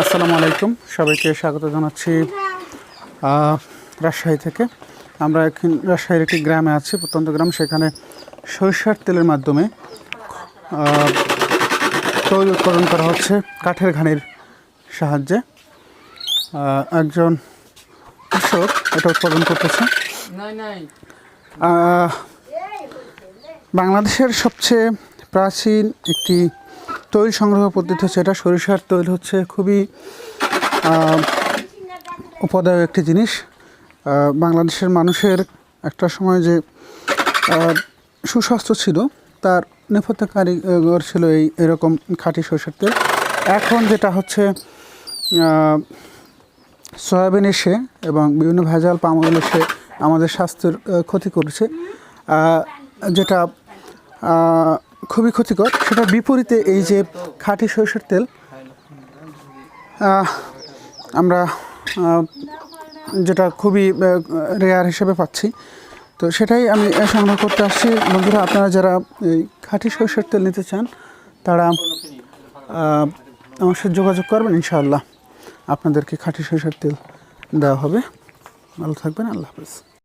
আসসালামু আলাইকুম। সবাইকে স্বাগত জানাচ্ছি রাজশাহী থেকে। আমরা এখন রাজশাহীর একটি গ্রামে আছি, প্রত্যন্ত গ্রাম, সেখানে সরিষার তেলের মাধ্যমে তৈল উৎপাদন করা হচ্ছে কাঠের ঘানির সাহায্যে। একজন কৃষক এটা উৎপাদন করতেছে। বাংলাদেশের সবচেয়ে প্রাচীন একটি তৈল সংগ্রহ পদ্ধতি হচ্ছে এটা। সরিষার তৈল হচ্ছে খুবই উপাদায় একটি জিনিস। বাংলাদেশের মানুষের একটা সময় যে সুস্বাস্থ্য ছিল তার নেপথ্য কারিগর ছিল এই এরকম খাঁটি সরিষার তেল। এখন যেটা হচ্ছে সয়াবিন এসে এবং বিভিন্ন ভেজাল পাম অয়েল এসে আমাদের স্বাস্থ্যের ক্ষতি করেছে। যেটা খুবই ক্ষতিকর সেটা বিপরীতে এই যে খাঁটি সরিষার তেল আমরা যেটা খুবই রেয়ার হিসেবে পাচ্ছি। তো সেটাই আমি সংগ্রহ করতে আসছি। বন্ধুরা, আপনারা যারা এই খাঁটি সরিষার তেল নিতে চান, তারা আমার সাথে যোগাযোগ করবেন, ইনশাআল্লাহ। আপনাদেরকে খাঁটি সরিষার তেল দেওয়া হবে। ভালো থাকবেন আল্লাহ হাফেজ।